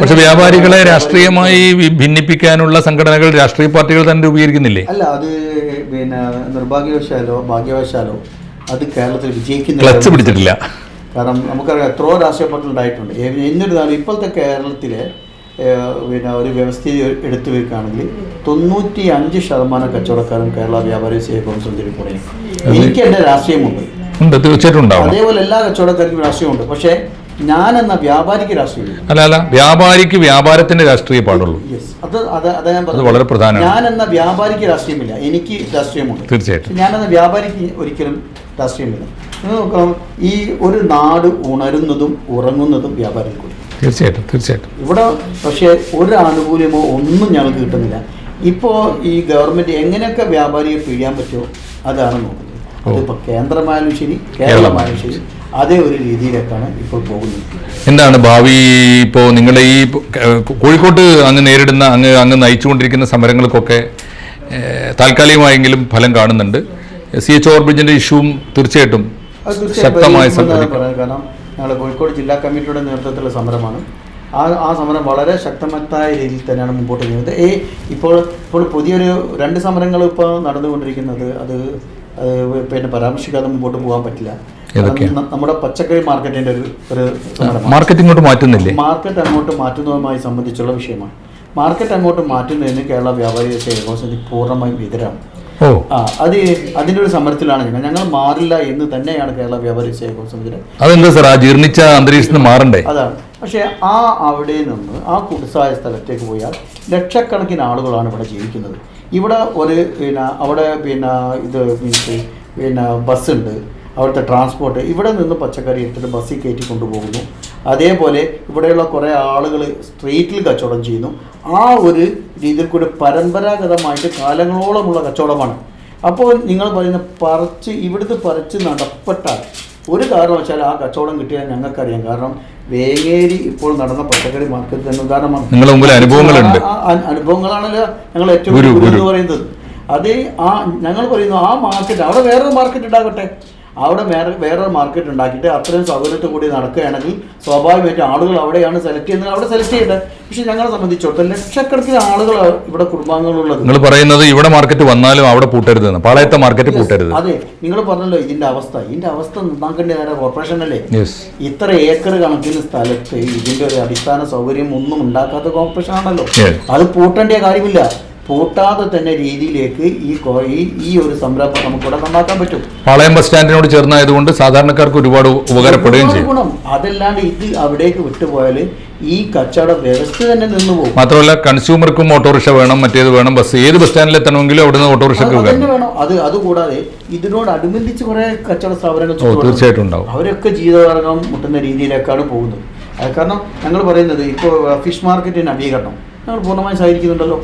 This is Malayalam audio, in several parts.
പക്ഷെ വ്യാപാരികളെ രാഷ്ട്രീയമായി ഭിന്നിപ്പിക്കാനുള്ള സംഘടനകൾ രാഷ്ട്രീയ പാർട്ടികൾ തന്നെ രൂപീകരിക്കുന്നില്ലേ? അല്ല അത് പിന്നെ നിർഭാഗ്യവശാലോ ഭാഗ്യവശാലോ അത് കേരളത്തിൽ വിജയിക്കുന്ന ക്ലച്ച് പിടിച്ചിട്ടില്ല. കാരണം നമുക്കറിയാം എത്രയോ രാഷ്ട്രീയ പാർട്ടികൾ ഉണ്ടായിട്ടുണ്ട്. എന്നിരുന്നാലും ഇപ്പോഴത്തെ കേരളത്തിലെ പിന്നെ ഒരു വ്യവസ്ഥ എടുത്തു വെക്കുകയാണെങ്കിൽ തൊണ്ണൂറ്റി അഞ്ച് ശതമാനം കച്ചവടക്കാരും കേരള വ്യാപാരി സേവ കൗൺസിൽ എനിക്ക് എന്റെ രാഷ്ട്രീയമുണ്ട്. തീർച്ചയായിട്ടും അതേപോലെ എല്ലാ കച്ചവടക്കാർക്കും രാഷ്ട്രീയമുണ്ട്. പക്ഷേ ഞാൻ എന്ന വ്യാപാരിക്ക് രാഷ്ട്രീയം അല്ല അല്ല വ്യാപാരിക്ക് വ്യാപാരത്തിന്റെ രാഷ്ട്രീയ പാടുള്ളൂ. അത് അത് ഞാൻ അത് വളരെ പ്രധാനമാണ്. ഞാൻ എന്ന വ്യാപാരിക്ക് രാഷ്ട്രീയമില്ല എനിക്ക് രാഷ്ട്രീയമുണ്ട്. തീർച്ചയായിട്ടും. ഞാൻ എന്ന വ്യാപാരിക്ക് ഒരിക്കലും രാഷ്ട്രീയമില്ല. നോക്കണം. ഈ ഒരു നാട് ഉണരുന്നതും ഉറങ്ങുന്നതും വ്യാപാരികൾ കൂടി തീർച്ചയായിട്ടും തീർച്ചയായിട്ടും. ഇവിടെ പക്ഷേ ഒരു ആനുകൂല്യമോ ഒന്നും ഞങ്ങൾക്ക് കിട്ടുന്നില്ല. ഇപ്പോൾ ഈ ഗവൺമെന്റ് എങ്ങനെയൊക്കെ വ്യാപാരിയെ പിഴിയാൻ പറ്റുമോ അതാണ് നോക്കുന്നത്. അതിപ്പോൾ കേന്ദ്രമായാലും ശരി കേരളമായാലും ശരി. അതേ ഒരു രീതിയിലേക്കാണ് ഇപ്പോൾ പോകുന്നത്. എന്താണ് ഭാവി ഇപ്പോൾ നിങ്ങൾ ഈ കോഴിക്കോട്ട് അങ്ങ് നേരിടുന്ന അങ്ങ് അങ്ങ് നയിച്ചുകൊണ്ടിരിക്കുന്ന സമരങ്ങൾക്കൊക്കെ താൽക്കാലികമായെങ്കിലും ഫലം കാണുന്നുണ്ട്. സി എച്ച് ബ്രിഡ്ജിന്റെ ഇഷ്യൂവും തീർച്ചയായിട്ടും ശക്തമായ കാരണം ഞങ്ങൾ കോഴിക്കോട് ജില്ലാ കമ്മിറ്റിയുടെ നേതൃത്വത്തിലുള്ള സമരമാണ്. ആ ആ സമരം വളരെ ശക്തമായ രീതിയിൽ തന്നെയാണ് മുമ്പോട്ട് നീങ്ങുന്നത്. ഈ ഇപ്പോൾ ഇപ്പോൾ പുതിയൊരു രണ്ട് സമരങ്ങൾ ഇപ്പോൾ നടന്നുകൊണ്ടിരിക്കുന്നത്. അത് അത് പിന്നെ പരാമർശിക്കാതെ മുമ്പോട്ട് പോകാൻ പറ്റില്ല. നമ്മുടെ പച്ചക്കറി മാർക്കറ്റിന്റെ ഒരു ഒരു മാർക്കറ്റ് ഇങ്ങോട്ട് മാറ്റുന്നില്ലേ? മാർക്കറ്റ് അങ്ങോട്ട് മാറ്റുന്നതുമായി സംബന്ധിച്ചുള്ള വിഷയമാണ്. മാർക്കറ്റ് അങ്ങോട്ട് മാറ്റുന്നതിന് കേരള വ്യാപാരി സേവകോസമിതി പൂർണമായും എതിരാണ്. അത് അതിന്റെ ഒരു സമരത്തിലാണ് ഞങ്ങൾ ഞങ്ങൾ മാറില്ല എന്ന് തന്നെയാണ് കേരള വ്യാപാരി സേവക സമിതിയുടെ അതെന്താ സാർ ആ ജീർണിച്ച മാറണ്ടേ? അതാണ്. പക്ഷേ ആ അവിടെ നിന്ന് ആ കുടിസായ സ്ഥലത്തേക്ക് പോയാൽ ലക്ഷക്കണക്കിന് ആളുകളാണ് ഇവിടെ ജീവിക്കുന്നത്. ഇവിടെ ഒരു പിന്നെ അവിടെ പിന്നെ ഇത് മീൻസ് പിന്നെ ബസ്സുണ്ട്. അവിടുത്തെ ട്രാൻസ്പോർട്ട് ഇവിടെ നിന്ന് പച്ചക്കറി എടുത്തിട്ട് ബസ്സിൽ കയറ്റി കൊണ്ടുപോകുന്നു. അതേപോലെ ഇവിടെയുള്ള കുറേ ആളുകൾ സ്ട്രീറ്റിൽ കച്ചവടം ചെയ്യുന്നു. ആ ഒരു രീതിയിൽ കൂടി പരമ്പരാഗതമായിട്ട് കാലങ്ങളോളമുള്ള കച്ചവടമാണ്. അപ്പോൾ നിങ്ങൾ പറയുന്ന പറിച്ച് ഇവിടുത്തെ പറിച്ച് നടപ്പെട്ടാൽ ഒരു കാരണവശാൽ ആ കച്ചവടം കിട്ടിയാൽ ഞങ്ങൾക്കറിയാം. കാരണം വേങ്ങേരി ഇപ്പോൾ നടന്ന പച്ചക്കറി മാർക്കറ്റ് തന്നെ ഉദാഹരണമാണ്. നിങ്ങളുടെ മുമ്പിൽ അനുഭവങ്ങളുണ്ട്. അനുഭവങ്ങളാണല്ലോ ഞങ്ങൾ ഏറ്റവും. എന്ന് പറയുന്നത്. അതേ ആ ഞങ്ങൾ പറയുന്നു ആ മാർക്കറ്റ് അവിടെ വേറൊരു മാർക്കറ്റ് ഉണ്ടാകട്ടെ. അവിടെ വേറെ വേറൊരു മാർക്കറ്റ് ഉണ്ടാക്കിയിട്ട് അത്രയും സൗകര്യത്തിൽ കൂടി നടക്കുകയാണെങ്കിൽ സ്വാഭാവികമായിട്ടും ആളുകൾ അവിടെയാണ് സെലക്ട് ചെയ്യുന്നത്. അവിടെ സെലക്ട് ചെയ്യട്ടെ. പക്ഷെ ഞങ്ങളെ സംബന്ധിച്ചിടത്തോളം ലക്ഷക്കണക്കിന് ആളുകൾ ഇവിടെ കുടുംബാംഗങ്ങളുള്ളത്. നിങ്ങൾ പറയുന്നത് ഇവിടെ മാർക്കറ്റ് വന്നാലും അവിടെ പൂട്ടരുത് പാളയത്തെ മാർക്കറ്റ് പൂട്ടരുത്. അതെ. നിങ്ങൾ പറഞ്ഞല്ലോ ഇതിന്റെ അവസ്ഥ. ഇതിന്റെ അവസ്ഥ നന്നാക്കേണ്ടി നേരെ കോർപ്പറേഷൻ അല്ലേ? ഇത്ര ഏക്കർ കണക്കിന് സ്ഥലത്ത് ഇതിന്റെ ഒരു അടിസ്ഥാന സൗകര്യം ഒന്നും ഉണ്ടാക്കാത്ത കോർപ്പറേഷൻ ആണല്ലോ. അത് പൂട്ടേണ്ട കാര്യമില്ല. പൂട്ടാതെ തന്നെ രീതിയിലേക്ക് ഈ ഈ ഒരു സംരംഭം നമുക്കിവിടെ നന്നാക്കാൻ പറ്റും. പാളയം ബസ് സ്റ്റാൻഡിനോട് ചേർന്നായതുകൊണ്ട് സാധാരണക്കാർക്ക് ഒരുപാട് ഉപകാരപ്പെടുകയും ചെയ്യും. ഗുണം. അതല്ലാണ്ട് ഇത് അവിടേക്ക് വിട്ടുപോയാൽ ഈ കച്ചവട വ്യവസ്ഥ തന്നെ നിന്നു പോകും. മാത്രമല്ല കൺസ്യൂമർക്കും ഓട്ടോറിക്ഷ വേണം മറ്റേത് വേണം ബസ് ഏത് ബസ് സ്റ്റാൻഡിൽ എത്തണമെങ്കിലും അവിടുന്ന് ഓട്ടോറിക്ഷ വേണം. തന്നെ വേണം. അത് അതുകൂടാതെ ഇതിനോടനുബന്ധിച്ച് കുറെ കച്ചവട സ്ഥാപനങ്ങൾ തീർച്ചയായിട്ടും ഉണ്ടാവും. അവരൊക്കെ ജീവിതകാലം മുട്ടുന്ന രീതിയിലേക്കാണ് പോകുന്നത്. അത് കാരണം ഞങ്ങൾ പറയുന്നത് ഇപ്പോൾ ഫിഷ് മാർക്കറ്റിന് നവീകരണം ഞങ്ങൾ പൂർണമായും സഹകരിക്കുന്നുണ്ടല്ലോ.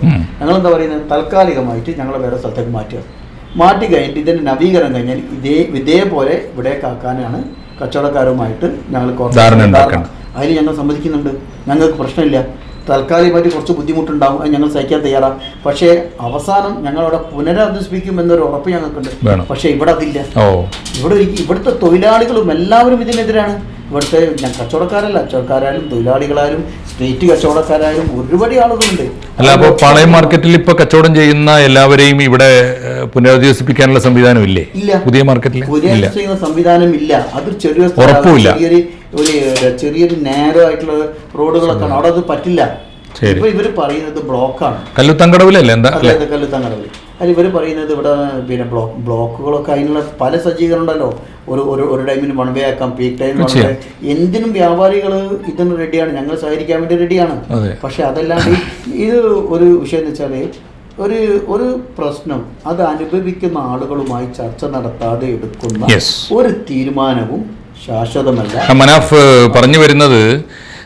എന്താ പറയുന്നത്? താൽക്കാലികമായിട്ട് ഞങ്ങളെ വേറെ സ്ഥലത്തേക്ക് മാറ്റുക. മാറ്റി കഴിഞ്ഞിട്ട് ഇതിന്റെ നവീകരണം കഴിഞ്ഞാൽ ഇതേ ഇതേപോലെ ഇവിടേക്ക് ആക്കാനാണ് കച്ചവടക്കാരുമായിട്ട് ഞങ്ങൾ. അതിന് ഞങ്ങൾ സമ്മതിക്കുന്നുണ്ട്. ഞങ്ങൾക്ക് പ്രശ്നമില്ല. താൽക്കാലികമായിട്ട് കുറച്ച് ബുദ്ധിമുട്ടുണ്ടാവും. അത് ഞങ്ങൾ സഹിക്കാൻ തയ്യാറാണ് പക്ഷേ അവസാനം ഞങ്ങളവിടെ പുനരധിവസിപ്പിക്കും എന്നൊരു ഉറപ്പ് ഞങ്ങൾക്കുണ്ട്. പക്ഷേ ഇവിടെ അതില്ല. ഇവിടെ ഇവിടുത്തെ തൊഴിലാളികളും എല്ലാവരും ഇതിനെതിരാണ്. ഇവിടുത്തെ ഞാൻ കച്ചവടക്കാരല്ല. കച്ചവടക്കാരായാലും തൊഴിലാളികളായാലും സ്ട്രീറ്റ് കച്ചവടക്കാരായാലും ഒരുപാട് ആളുകളുണ്ട്. അല്ല അപ്പോൾ പാളയം മാർക്കറ്റിൽ ഇപ്പൊ കച്ചവടം ചെയ്യുന്ന എല്ലാവരെയും ഇവിടെ പുനരധിവസിപ്പിക്കാനുള്ള സംവിധാനം ഇല്ലേ. ഇല്ല. പുതിയ മാർക്കറ്റിൽ പുതിയ ചെയ്യുന്ന സംവിധാനം ഇല്ല അതൊരു ചെറിയ ചെറിയൊരു ഒരു ചെറിയൊരു നേരോ ആയിട്ടുള്ള റോഡുകളൊക്കെ അവിടെ അത് പറ്റില്ല. ഇപ്പൊ ഇവർ പറയുന്നത് ബ്ലോക്കാണ്. കല്ലുത്തങ്കടവിലല്ലേ? എന്താ? അല്ലേ? അതിൽ ഇവർ പറയുന്നത് ഇവിടെ പിന്നെ ബ്ലോക്ക് ബ്ലോക്കുകളൊക്കെ അതിനുള്ള പല സജ്ജീകരണം ഉണ്ടല്ലോ. ഒരു ഒരു ഒരു ടൈമിന് വൺ വേ ആക്കാം പീക്ക് ടൈം തീർച്ചയായും. എന്തിനും വ്യാപാരികൾ ഇതിന് റെഡിയാണ് ഞങ്ങൾ സഹകരിക്കാൻ വേണ്ടി റെഡിയാണ് അതെ. പക്ഷെ അതല്ലാണ്ട് ഇത് ഒരു വിഷയം എന്ന് വെച്ചാൽ ഒരു ഒരു പ്രശ്നം അത് അനുഭവിക്കുന്ന ആളുകളുമായി ചർച്ച നടത്താതെ എടുക്കുന്ന ഒരു തീരുമാനവും ശാശ്വതമല്ല. മനാഫ് പറഞ്ഞു വരുന്നത്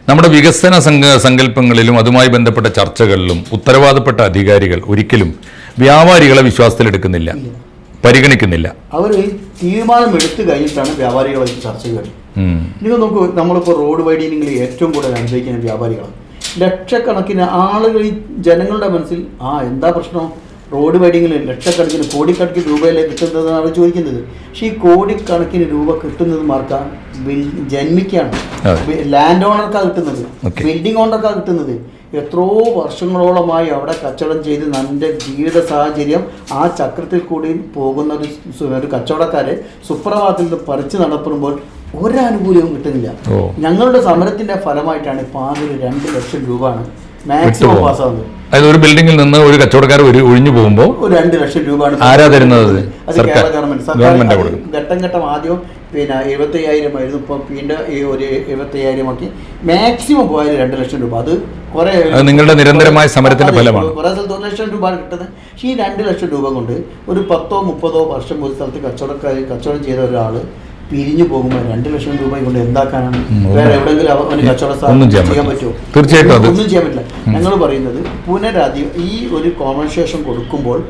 നമ്മുടെ വികസന സങ്ക സങ്കല്പങ്ങളിലും അതുമായി ബന്ധപ്പെട്ട ചർച്ചകളിലും ഉത്തരവാദപ്പെട്ട അധികാരികൾ ഒരിക്കലും വ്യാപാരികളെ വിശ്വാസത്തിലെടുക്കുന്നില്ല. പരിഗണിക്കുന്നില്ല. അവർ തീരുമാനം എടുത്തു കഴിഞ്ഞിട്ടാണ് വ്യാപാരികളെ ചർച്ച ചെയ്യുന്നത് നമുക്ക് നിങ്ങൾ നോക്കൂ നമ്മളിപ്പോൾ റോഡ് വൈഡിനിങ്ങിൽ ഏറ്റവും കൂടുതൽ അനുഭവിക്കുന്ന വ്യാപാരികളാണ്. ലക്ഷക്കണക്കിന് ആളുകൾ ഈ ജനങ്ങളുടെ മനസ്സിൽ ആ എന്താ പ്രശ്നം? റോഡ് വൈഡിങ്ങിൽ ലക്ഷക്കണക്കിന് കോടിക്കണക്കിന് രൂപയിലേക്ക് കിട്ടുന്നതെന്നാണ് ചോദിക്കുന്നത്. പക്ഷേ ഈ കോടിക്കണക്കിന് രൂപ കിട്ടുന്നത് മാർക്കാണ്. ജന്മിക്കാണ്. ലാൻഡ് ഓണർക്കാണ് കിട്ടുന്നത്. ബിൽഡിംഗ് ഓണർക്കാണ് കിട്ടുന്നത്. എത്രയോ വർഷങ്ങളോളമായി അവിടെ കച്ചവടം ചെയ്ത് നല്ല ജീവിത സാഹചര്യം ആ ചക്രത്തിൽ കൂടി പോകുന്ന ഒരു ഒരു കച്ചവടക്കാരെ സുപ്രഭാതത്തിൽ നിന്ന് പറിച്ചു നടപ്പുമ്പോൾ ഒരാനുകൂല്യവും കിട്ടുന്നില്ല. ഞങ്ങളുടെ സമരത്തിന്റെ ഫലമായിട്ടാണ് ഇപ്പോൾ ആകെ രണ്ട് ലക്ഷം രൂപയാണ് വിട്ടുപോകും. അതായത് ഒരു ബിൽഡിങ്ങിൽ നിന്ന് ഒരു കച്ചവടക്കാർ ഒരു ഒഴിഞ്ഞു പോകുമ്പോൾ ഒരു രണ്ട് ലക്ഷം രൂപയാണ് ആരാ തരുന്നത് സർക്കാർ. ഗവൺമെന്റ്. ഘട്ടം ഘട്ടം ആദ്യം പിന്നെ എഴുപത്തി അയ്യായിരം ആയിരുന്നു ഇപ്പോൾ വീണ്ടും ഈ ഒരു എഴുപത്തി അയ്യായിരം ആക്കി മാക്സിമം പോയാലും രണ്ട് ലക്ഷം രൂപ അത് കുറെ നിങ്ങളുടെ നിരന്തരമായ സമരത്തിന്റെ ഫലമാണ്. കുറെ സ്ഥലത്ത് ഒരു ലക്ഷം രൂപ കിട്ടുന്നത് പക്ഷേ ഈ രണ്ട് ലക്ഷം രൂപ കൊണ്ട് ഒരു പത്തോ മുപ്പതോ വർഷം ഒരു സ്ഥലത്ത് കച്ചവടക്കാർ കച്ചവടം ചെയ്ത ഒരാൾ പിരിഞ്ഞു പോകുമ്പോൾ രണ്ട് ലക്ഷം രൂപ കൊണ്ട് എന്താക്കാനാണ്? വേറെ എവിടെയെങ്കിലും അവന് കച്ചവട സ്ഥാപനം ചെയ്യാൻ. പറ്റുമോ? തീർച്ചയായിട്ടും ഒന്നും ചെയ്യാൻ പറ്റില്ല. ഞങ്ങൾ പറയുന്നത് പുനരധി ഈ ഒരു കോമ്പൻസേഷൻ കൊടുക്കുമ്പോൾ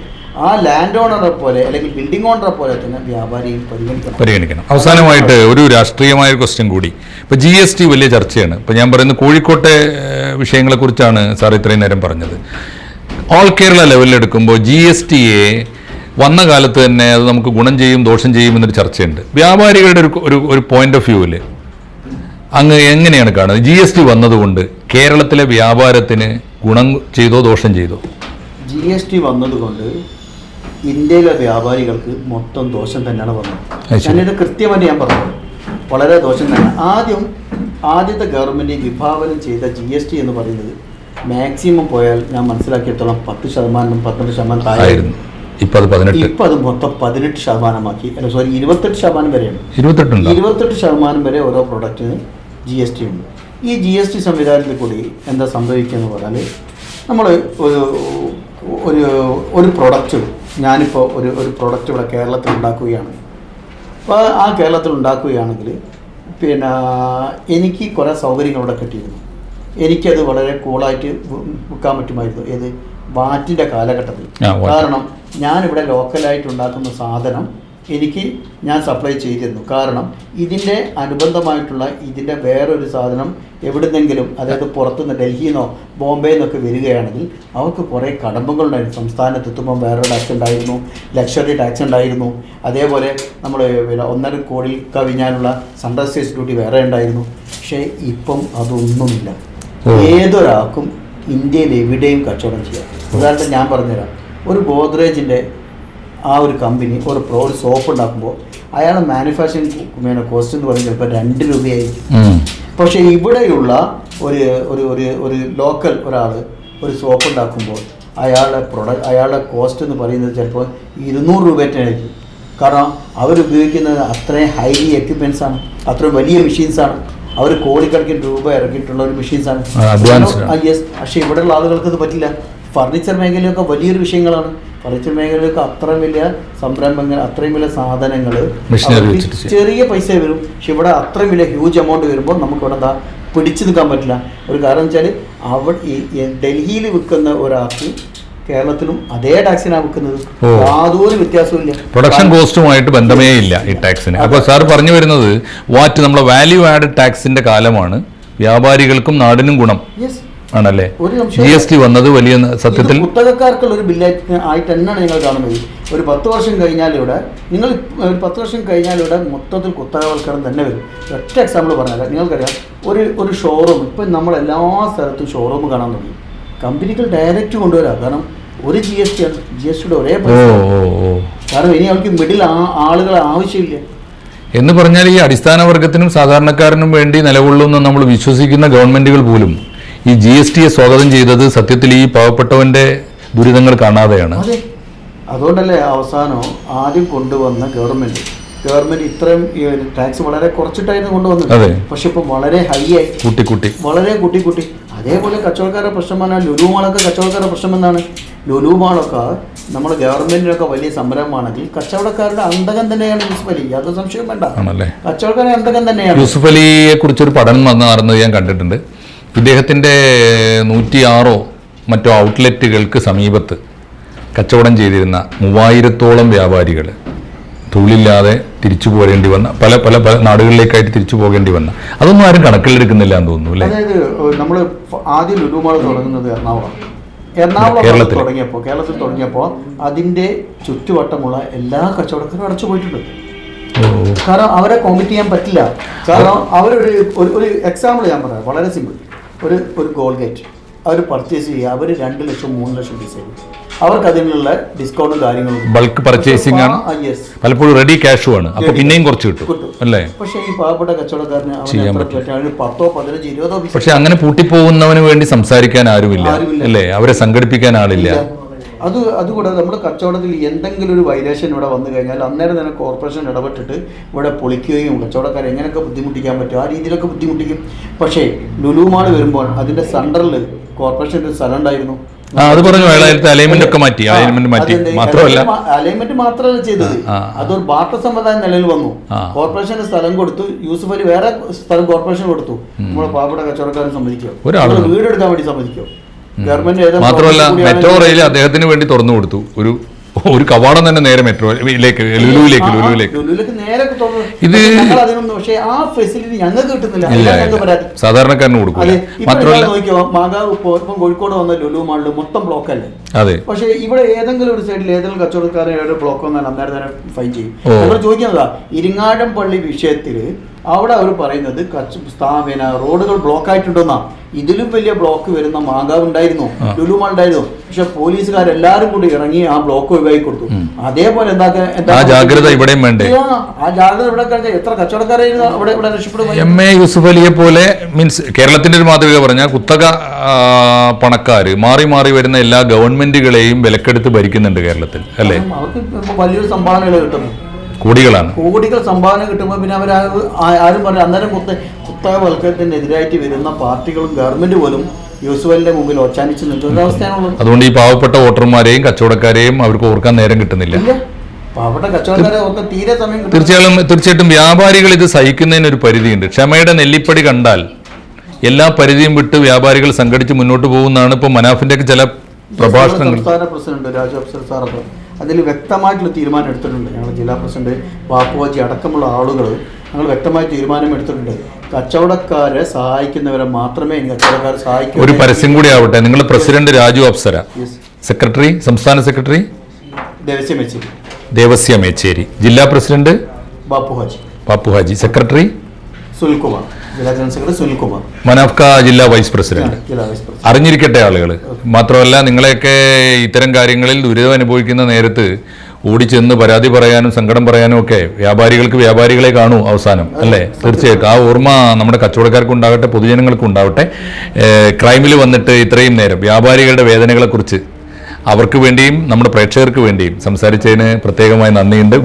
ആ ലാൻഡ് ഓണറെ പോലെ അല്ലെങ്കിൽ ബിൽഡിംഗ് ഓണറെ പോലെ തന്നെ വ്യാപാരിയും പരിഗണിക്കണം. പരിഗണിക്കണം. അവസാനമായിട്ട് ഒരു രാഷ്ട്രീയമായ ക്വസ്റ്റ്യൻ കൂടി. ഇപ്പോൾ ജി എസ് ടി വലിയ ചർച്ചയാണ്. ഇപ്പോൾ ഞാൻ പറയുന്നത് കോഴിക്കോട്ടെ വിഷയങ്ങളെ വിഷയങ്ങളെക്കുറിച്ചാണ് സാർ ഇത്രയും നേരം പറഞ്ഞത്. ഓൾ കേരള ലെവലിൽ എടുക്കുമ്പോൾ ജി എസ് ടിയെ വന്ന കാലത്ത് തന്നെ അത് നമുക്ക് ഗുണം ചെയ്യും ദോഷം ചെയ്യും എന്നൊരു ചർച്ചയുണ്ട്. വ്യാപാരികളുടെ ഒരു ഒരു പോയിന്റ് ഓഫ് വ്യൂവിൽ അങ്ങ് എങ്ങനെയാണ് കാണുന്നത്? ജി എസ് ടി വന്നതുകൊണ്ട് കേരളത്തിലെ വ്യാപാരത്തിന് ഗുണം ചെയ്തോ ദോഷം ചെയ്തോ? ജി എസ് ടി വന്നതുകൊണ്ട് ഇന്ത്യയിലെ വ്യാപാരികൾക്ക് മൊത്തം ദോഷം തന്നെയാണ് വന്നത്. ഞാനിത് കൃത്യമായിട്ട് ഞാൻ പറഞ്ഞു. വളരെ ദോഷം തന്നെ. ആദ്യം ആദ്യത്തെ ഗവൺമെന്റ് വിഭാവനം ചെയ്ത ജി എസ് ടി എന്ന് പറയുന്നത് മാക്സിമം പോയാൽ ഞാൻ മനസ്സിലാക്കിയിടത്തോളം പത്ത് ശതമാനം പന്ത്രണ്ട് ശതമാനം താഴെ ഇപ്പം അത് പതിനെട്ട്. ഇപ്പം അത് മൊത്തം പതിനെട്ട് ശതമാനമാക്കി. അല്ല സോറി ഇരുപത്തെട്ട് ശതമാനം വരെയാണ്. ഇരുപത്തെട്ടുണ്ടോ. ഇരുപത്തെട്ട് ശതമാനം വരെ ഓരോ പ്രൊഡക്റ്റിന് ജി എസ് ടി ഉണ്ട്. ഈ ജി എസ് ടി സംവിധാനത്തിൽ കൂടി എന്താ സംഭവിക്കുക എന്ന് പറഞ്ഞാൽ നമ്മൾ ഒരു ഒരു ഒരു പ്രൊഡക്റ്റ് ഞാനിപ്പോൾ ഒരു ഒരു പ്രൊഡക്റ്റ് ഇവിടെ കേരളത്തിൽ ഉണ്ടാക്കുകയാണ്. അപ്പോൾ ആ കേരളത്തിൽ ഉണ്ടാക്കുകയാണെങ്കിൽ പിന്നെ എനിക്ക് കുറേ സൗകര്യങ്ങൾ ഇവിടെ കിട്ടിയിരുന്നു. എനിക്കത് വളരെ കൂളായിട്ട് വിൽക്കാൻ പറ്റുമായിരുന്നു. ഏത്? വാറ്റിന്റെ കാലഘട്ടത്തിൽ. കാരണം ഞാനിവിടെ ലോക്കലായിട്ട് ഉണ്ടാക്കുന്ന സാധനം എനിക്ക് ഞാൻ സപ്ലൈ ചെയ്തിരുന്നു. കാരണം ഇതിന്റെ അനുബന്ധമായിട്ടുള്ള ഇതിന്റെ വേറൊരു സാധനം എവിടുന്നെങ്കിലും അതായത് പുറത്തുനിന്ന് ഡൽഹിയിൽ നിന്നോ ബോംബെയിൽ നിന്നൊക്കെ വരികയാണെങ്കിൽ അവർക്ക് കുറേ കടമ്പകളുണ്ടായിരുന്നു. സംസ്ഥാനത്ത് എത്തുമ്പോൾ വേറെ ടാക്സ് ഉണ്ടായിരുന്നു. ലക്ഷറി ടാക്സ് ഉണ്ടായിരുന്നു. അതേപോലെ നമ്മൾ പിന്നെ ഒന്നര കോടി കവിഞ്ഞാലുള്ള സൺറൈസ് ഡ്യൂട്ടി വേറെ ഉണ്ടായിരുന്നു. പക്ഷേ ഇപ്പം അതൊന്നുമില്ല. ഏതൊരാൾക്കും ഇന്ത്യയിൽ എവിടെയും കച്ചവടം ചെയ്യാം. ഉദാഹരണത്തിന് ഞാൻ പറഞ്ഞുതരാം. ഒരു ഗോദ്രേജിന്റെ ആ ഒരു കമ്പനി ഒരു പ്രോ ഒരു സോപ്പ് ഉണ്ടാക്കുമ്പോൾ അയാൾ മാനുഫാക്ചറിങ് കോസ്റ്റ് എന്ന് പറഞ്ഞാൽ ചിലപ്പോൾ രണ്ട് രൂപയായിരിക്കും. പക്ഷേ ഇവിടെയുള്ള ഒരു ഒരു ഒരു ഒരു ലോക്കൽ ഒരാൾ ഒരു സോപ്പ് ഉണ്ടാക്കുമ്പോൾ അയാളുടെ പ്രൊഡക്റ്റ് അയാളുടെ കോസ്റ്റ് എന്ന് പറയുന്നത് ചിലപ്പോൾ ഇരുന്നൂറ് രൂപയായിട്ടായിരിക്കും കാരണം അവരുപയോഗിക്കുന്നത് അത്രയും ഹൈലി എക്യുപ്മെന്റ്സ് ആണ്. അത്രയും വലിയ മെഷീൻസ് ആണ്. അവർ കോടിക്കണക്കിന് രൂപ ഇറക്കിയിട്ടുള്ള ഒരു മെഷീൻസ് ആണ് ആ, ആണ്. യെസ് പക്ഷേ ഇവിടെയുള്ള ആളുകൾക്ക് ഇത് പറ്റില്ല. ഫർണിച്ചർ മേഖലയൊക്കെ വലിയൊരു വിഷയങ്ങളാണ്. ഫർണിച്ചർ മേഖലയൊക്കെ അത്രയും വലിയ സംരംഭങ്ങൾ അത്രയും വലിയ സാധനങ്ങൾ. ചെറിയ പൈസ വരും. പക്ഷെ ഇവിടെ അത്രയും വലിയ ഹ്യൂജ് എമൗണ്ട് വരുമ്പോൾ നമുക്ക് ഇവിടെ എന്താ പിടിച്ചു നിൽക്കാൻ പറ്റില്ല. ഒരു കാരണം വെച്ചാൽ അവിടെ ഡൽഹിയിൽ വിൽക്കുന്ന ഒരാൾക്ക് കേരളത്തിലും അതേ ടാക്സിനാണ് വിൽക്കുന്നത്. യാതൊരു വ്യത്യാസവും ഇല്ല പ്രൊഡക്ഷൻ കോസ്റ്റുമായിട്ട് ബന്ധമേ ഇല്ല ഈ ടാക്സിന് അപ്പോൾ സാർ പറഞ്ഞു വരുന്നത് വാറ്റ് നമ്മളെ വാല്യൂ ആഡഡ് ടാക്സിന്റെ കാലമാണ്. വ്യാപാരികൾക്കും നാടിനും ഗുണം. ആണല്ലേ? ജി എസ് ടി വന്നത് വലിയ സത്യത്തിൽ കുത്തകക്കാർക്കുള്ള ഒരു ബില്ലായിട്ട് ആയിട്ട് തന്നെയാണ് നിങ്ങൾ കാണുന്നത്. ഒരു പത്ത് വർഷം കഴിഞ്ഞാൽ ഇവിടെ നിങ്ങൾ ഒരു പത്ത് വർഷം കഴിഞ്ഞാൽ ഇവിടെ മൊത്തത്തിൽ കുത്തകവൽക്കരണം തന്നെ വരും. ഒറ്റ എക്സാമ്പിൾ പറഞ്ഞാൽ നിങ്ങൾക്കറിയാം. ഒരു ഒരു ഷോറൂം ഇപ്പം നമ്മൾ എല്ലാ സ്ഥലത്തും ഷോറൂം കാണാൻ തുടങ്ങി. കമ്പനികൾ ഡയറക്റ്റ് കൊണ്ടുവരാം. കാരണം ഒരു ജി എസ് ടി ആണ്. ജി എസ് ടിയുടെ ഒരേ പൈസ കാരണം ഇനി അവർക്ക് മിഡിൽ ആളുകൾ ആവശ്യമില്ല. എന്ന് പറഞ്ഞാൽ ഈ അടിസ്ഥാന വർഗത്തിനും സാധാരണക്കാരനും വേണ്ടി നിലകൊള്ളുന്ന നമ്മൾ വിശ്വസിക്കുന്ന ഗവൺമെന്റുകൾ പോലും ഈ ജി എസ് ടിയെ സ്വാഗതം ചെയ്തത് സത്യത്തിൽ ഈ പാവപ്പെട്ടവന്റെ ദുരിതങ്ങൾ കാണാതെയാണ്. അതുകൊണ്ടല്ലേ അവസാനം ആദ്യം കൊണ്ടുവന്ന ഗവൺമെന്റ്. ഗവൺമെന്റ് ഇത്രയും ടാക്സ് വളരെ കുറച്ചിട്ടായിരുന്നു കൊണ്ടുവന്നത്. പക്ഷെ ഇപ്പം വളരെ ഹൈ ആയി. കൂട്ടി കൂട്ടി. വളരെ കൂട്ടി കൂട്ടി. അതേപോലെ കച്ചവടക്കാരുടെ പ്രശ്നം പറഞ്ഞാൽ ലുലു മാളൊക്കെ കച്ചവടക്കാരുടെ പ്രശ്നം എന്താണ് ലുലു മാളൊക്കെ നമ്മുടെ ഗവൺമെന്റിനൊക്കെ വലിയ സംരംഭമാണെങ്കിൽ കച്ചവടക്കാരുടെ അന്തകം തന്നെയാണ് യൂസുഫ് അലി. യാതൊരു സംശയവും വേണ്ട. കച്ചവടക്കാരുടെ അന്തകം തന്നെയാണ്. യൂസുഫ് അലിയെ കുറിച്ചൊരു പഠനം വന്ന് നടന്നത് ഞാൻ കണ്ടിട്ടുണ്ട്. ഇദ്ദേഹത്തിന്റെ നൂറ്റിയാറോ മറ്റോ ഔട്ട്ലെറ്റുകൾക്ക് സമീപത്ത് കച്ചവടം ചെയ്തിരുന്ന മൂവായിരത്തോളം വ്യാപാരികൾ തൊഴിലില്ലാതെ തിരിച്ചു പോരേണ്ടി വന്ന പല പല പല നാടുകളിലേക്കായിട്ട് തിരിച്ചു പോകേണ്ടി വന്ന അതൊന്നും ആരും കണക്കിലെടുക്കുന്നില്ല എന്ന് തോന്നുന്നു അല്ലേ? അതായത് നമ്മൾ ആദ്യം ലുലുമാൾ തുടങ്ങുന്നത് എറണാകുളം എറണാകുളം. തുടങ്ങിയപ്പോൾ കേരളത്തിൽ തുടങ്ങിയപ്പോൾ അതിന്റെ ചുറ്റുവട്ടമുള്ള എല്ലാ കച്ചവടക്കാരും അടച്ചു പോയിട്ടുണ്ട്. കാരണം അവരെ കോമ്പറ്റ് ചെയ്യാൻ പറ്റില്ല. കാരണം അവരൊരു ഒരു ഒരു എക്സാമ്പിൾ ഞാൻ പറയാം. വളരെ സിമ്പിൾ ഒരു ഒരു ഗോൾഗേറ്റ് അവർ പർച്ചേസ് ചെയ്യുക. അവർ രണ്ട് ലക്ഷം മൂന്ന് ലക്ഷം ഡിസൈൻ അവർക്ക് അതിനുള്ള ഡിസ്കൗണ്ടും കാര്യങ്ങളും ബൾക്ക് പർച്ചേസിംഗ് ആണ്. പലപ്പോഴും റെഡി കാഷും ആണ്. അപ്പൊ പിന്നെയും കുറച്ച് കിട്ടും. അല്ലേ? പക്ഷേ ഈ പാവപ്പെട്ട കച്ചവടക്കാരന് ചെയ്യാൻ പറ്റും? പത്തോ പതിനഞ്ച് ഇരുപതോ പക്ഷെ അങ്ങനെ പൂട്ടിപ്പോകുന്നവന് വേണ്ടി സംസാരിക്കാൻ ആരുമില്ല. അല്ലേ? അവരെ സംഘടിപ്പിക്കാൻ ആളില്ല. അത് അതുകൂടാതെ നമ്മുടെ കച്ചവടത്തിൽ എന്തെങ്കിലും ഒരു വൈലേഷൻ ഇവിടെ വന്നു കഴിഞ്ഞാൽ അന്നേരം തന്നെ കോർപ്പറേഷൻ ഇടപെട്ടിട്ട് ഇവിടെ പൊളിക്കുകയും കച്ചവടക്കാരെ എങ്ങനെയൊക്കെ ബുദ്ധിമുട്ടിക്കാൻ പറ്റും ആ രീതിയിലൊക്കെ ബുദ്ധിമുട്ടിക്കും. പക്ഷേ ലുലുമാൾ വരുമ്പോൾ അതിന്റെ സെന്ററിൽ കോർപ്പറേഷന്റെ ഒരു സ്ഥലം ഉണ്ടായിരുന്നു. അത് പറഞ്ഞു അലൈൻമെന്റ് ഒക്കെ മാറ്റി അലൈൻമെന്റ് മാറ്റി? മാത്രമല്ല അലൈൻമെന്റ് മാത്രമല്ല ചെയ്തത്. അതൊരു ബാർട്ടർ സമ്പ്രദായം നിലയിൽ വന്നു. കോർപ്പറേഷന് സ്ഥലം കൊടുത്തു. യൂസുഫ് അലി വേറെ സ്ഥലം കോർപ്പറേഷൻ കൊടുത്തു. നമ്മൾ പാവപ്പെട്ട കച്ചവടക്കാരൻ സമ്മതിക്കോ വീടെടുക്കാൻ വീട് എടുക്കാൻ വേണ്ടി സമ്മതിക്കോ ഗവൺമെന്റ് മാത്രമല്ല മെട്രോ റെയിൽ അദ്ദേഹത്തിന് വേണ്ടി തുറന്നു കൊടുത്തു. ഒരു ഒരു കവാടം തന്നെ നേരെ മെട്രോയിലേക്ക് ലുലുവിലേക്ക് ലുലുവിലേക്ക്. ഇത് പക്ഷേ ആ ഫെസിലിറ്റി ഞങ്ങൾക്ക് കിട്ടുന്നില്ല. സാധാരണക്കാരന് കൊടുക്കും മാത്രമല്ല നോക്കിയോ മാതാവ് ഇപ്പോ ഇപ്പം കോഴിക്കോട് വന്ന ലുലു മാളിൽ മൊത്തം ബ്ലോക്ക് അല്ലേ? അതെ. പക്ഷേ ഇവിടെ ഏതെങ്കിലും ഒരു സൈഡിൽ ഏതെങ്കിലും കച്ചവടക്കാരൻ ബ്ലോക്ക് വന്നാൽ അന്നേരം തന്നെ ഫൈൻ ചെയ്യും. നമ്മൾ ചോദിക്കുന്നതാ ഇരിങ്ങാടം പള്ളി വിഷയത്തിൽ അവിടെ അവർ പറയുന്നത് കച്ച് സ്ഥാപന റോഡുകൾ ബ്ലോക്ക് ആയിട്ടുണ്ടെന്നാ. ഇതിലും വലിയ ബ്ലോക്ക് വരുന്ന മാങ്കാവ് ഉണ്ടായിരുന്നു ലുലുമ ഉണ്ടായിരുന്നു. പക്ഷെ പോലീസുകാരെല്ലാരും കൂടി ഇറങ്ങി ആ ബ്ലോക്ക് ഒഴിവാക്കി കൊടുത്തു. അതേപോലെ എന്താ ജാഗ്രത ഇവിടെയും വേണ്ടേ? ആ, ജാഗ്രത ഇവിടെ എത്ര കച്ചവടക്കാരായിരുന്നു അവിടെ ഇവിടെ രക്ഷപ്പെടും എം എ യൂസുഫ് അലിയെ പോലെ മീൻസ് കേരളത്തിന്റെ ഒരു മാതൃക പറഞ്ഞാൽ കുത്തക പണക്കാര് മാറി മാറി വരുന്ന എല്ലാ ഗവൺമെന്റുകളെയും വിലക്കെടുത്ത് ഭരിക്കുന്നുണ്ട് കേരളത്തിൽ അല്ലേ? അവർക്ക് വലിയൊരു സംഭാവനകൾ കിട്ടുന്നു. കോടികളാണ്. കോടികൾ സംഭാവന കിട്ടുമ്പോൾ പിന്നെ അവർ ആരും പറഞ്ഞു അന്നേരം കുത്ത കുത്തകവൽക്കരണത്തിനെതിരായിട്ട് വരുന്ന പാർട്ടികളും ഗവൺമെന്റ് പോലും യൂസുവലിന്റെ മുമ്പിൽ ഒച്ചാനിച്ച് നിൽക്കുന്ന അവസ്ഥയാണുള്ളത്. അതുകൊണ്ട് ഈ പാവപ്പെട്ട വോട്ടർമാരെയും കച്ചവടക്കാരെയും അവർക്ക് ഓർക്കാൻ നേരം കിട്ടുന്നില്ല. തീർച്ചയായും തീർച്ചയായിട്ടും വ്യാപാരികൾ ഇത് സഹിക്കുന്നതിന് ഒരു പരിധിയുണ്ട്. ക്ഷമയുടെ നെല്ലിപ്പടി കണ്ടാൽ എല്ലാ പരിധിയും വിട്ട് വ്യാപാരികൾ സംഘടിച്ച് മുന്നോട്ട് പോകുന്നതാണ് ഇപ്പോൾ മനാഫിന്റെ ഒക്കെ ചില പ്രഭാഷണങ്ങൾ. സംസ്ഥാന പ്രസിഡന്റ് രാജു അഫ്സർ സാറൊക്കെ അതിൽ വ്യക്തമായിട്ടുള്ള തീരുമാനം എടുത്തിട്ടുണ്ട്. ഞങ്ങൾ ജില്ലാ പ്രസിഡന്റ് വാപ്പുവാജി അടക്കമുള്ള ആളുകൾ ഞങ്ങൾ വ്യക്തമായ തീരുമാനം എടുത്തിട്ടുണ്ട്. കച്ചവടക്കാരെ സഹായിക്കുന്നവരെ മാത്രമേ ഇനി കച്ചവടക്കാരെ സഹായിക്കൂ ഒരു പരസ്യം കൂടി ആവട്ടെ. നിങ്ങൾ പ്രസിഡന്റ് രാജു അപ്സര. സെക്രട്ടറി? സംസ്ഥാന സെക്രട്ടറി? ദേവസ്യം വെച്ച് ദേവസ്യ മേച്ചേരി. ജില്ലാ പ്രസിഡന്റ്? ബാപ്പുഹാജി ബാപ്പുഹാജി സെക്രട്ടറി? സുനിൽകുമാർ ജില്ലാ ജനറൽ സെക്രട്ടറി സുനിൽകുമാർ. മനാഫ്ക ജില്ലാ വൈസ് പ്രസിഡന്റ്. ജില്ലാ വൈസ് പ്രസിഡന്റ്. അറിഞ്ഞിരിക്കട്ടെ ആളുകൾ മാത്രമല്ല നിങ്ങളെയൊക്കെ ഇത്തരം കാര്യങ്ങളിൽ ദുരിതം അനുഭവിക്കുന്ന നേരത്ത് ഓടിച്ചെന്ന് പരാതി പറയാനും സങ്കടം പറയാനും ഒക്കെ വ്യാപാരികൾക്ക് വ്യാപാരികളെ കാണൂ അവസാനം അല്ലേ? തീർച്ചയായിട്ടും. ആ ഓർമ്മ നമ്മുടെ കച്ചവടക്കാർക്ക് ഉണ്ടാവട്ടെ പൊതുജനങ്ങൾക്കും ഉണ്ടാവട്ടെ. ക്രൈമിൽ വന്നിട്ട് ഇത്രയും നേരം വ്യാപാരികളുടെ വേദനകളെക്കുറിച്ച് അവർക്ക് വേണ്ടിയും നമ്മുടെ പ്രേക്ഷകർക്ക് വേണ്ടിയും സംസാരിച്ചതിന് പ്രത്യേകമായി നന്ദിയുണ്ട്.